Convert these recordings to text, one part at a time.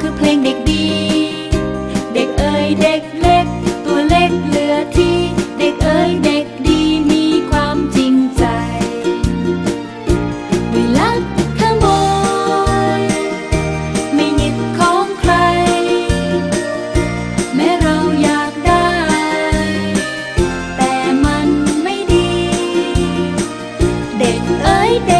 คือเพลงเด็กดี เด็กเอ๋ยเด็กเล็ก ตัวเล็กเหลือที่ เด็กเอ๋ยเด็กดีมีความจริงใจไม่ลักขโมยไม่หยิบของใคร แม้เราอยากได้ แต่มันไม่ดี เด็กเอ๋ยเด็ก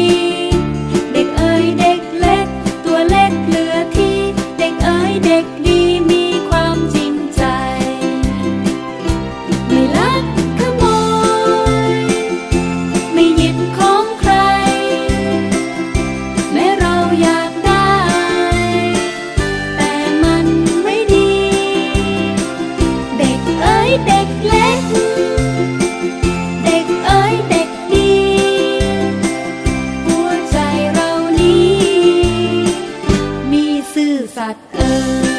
ซื่อสัตย์เออ